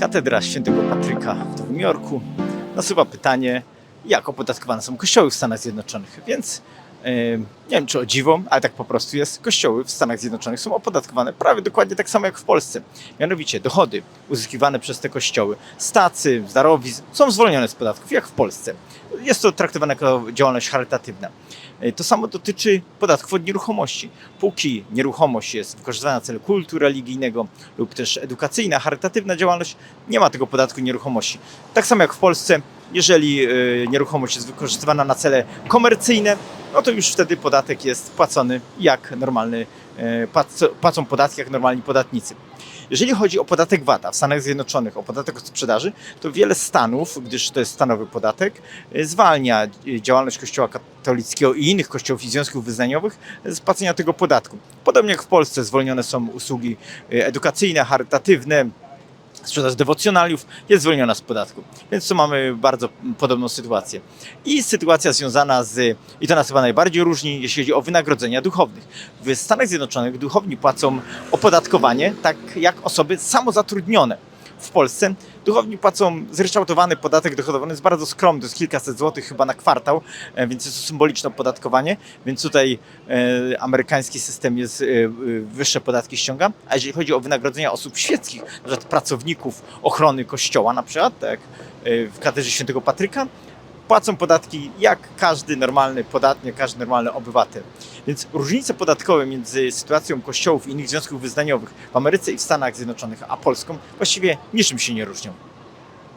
Katedra Świętego Patryka w Nowym Jorku nasuwa pytanie, jak opodatkowane są kościoły w Stanach Zjednoczonych. Więc nie wiem, czy o dziwo, ale tak po prostu jest. Kościoły w Stanach Zjednoczonych są opodatkowane prawie dokładnie tak samo jak w Polsce. Mianowicie dochody uzyskiwane przez te kościoły, stacy, darowizn są zwolnione z podatków, jak w Polsce. Jest to traktowane jako działalność charytatywna. E, To samo dotyczy podatków od nieruchomości. Póki nieruchomość jest wykorzystywana na cel kultu religijnego lub też edukacyjna, charytatywna działalność, nie ma tego podatku nieruchomości. Tak samo jak w Polsce, jeżeli e, nieruchomość jest wykorzystywana na cele komercyjne, no to już wtedy podatek jest płacony jak normalny, e, płac- płacą podatki jak normalni podatnicy. Jeżeli chodzi o podatek VAT-a w Stanach Zjednoczonych, o podatek od sprzedaży, to wiele stanów, gdyż to jest stanowy podatek, e, zwalnia działalność Kościoła katolickiego i innych kościołów i związków wyznaniowych z płacenia tego podatku. Podobnie jak w Polsce zwolnione są usługi edukacyjne, charytatywne, sprzedaż dewocjonaliów jest zwolniona z podatku. Więc tu mamy bardzo podobną sytuację. I sytuacja związana z, i to nas chyba najbardziej różni, jeśli chodzi o wynagrodzenia duchownych. W Stanach Zjednoczonych duchowni płacą opodatkowanie tak jak osoby samozatrudnione. W Polsce. Duchowni płacą zryczałtowany podatek dochodowy, on jest bardzo skromny, to jest kilkaset złotych chyba na kwartał, e, więc jest to symboliczne opodatkowanie, więc tutaj e, amerykański system jest, e, e, wyższe podatki ściąga, a jeżeli chodzi o wynagrodzenia osób świeckich, na przykład pracowników ochrony kościoła na przykład, tak e, w katedrze świętego Patryka, płacą podatki jak każdy normalny podatnik, każdy normalny obywatel. Więc różnice podatkowe między sytuacją kościołów i innych związków wyznaniowych w Ameryce i w Stanach Zjednoczonych, a Polską właściwie niczym się nie różnią.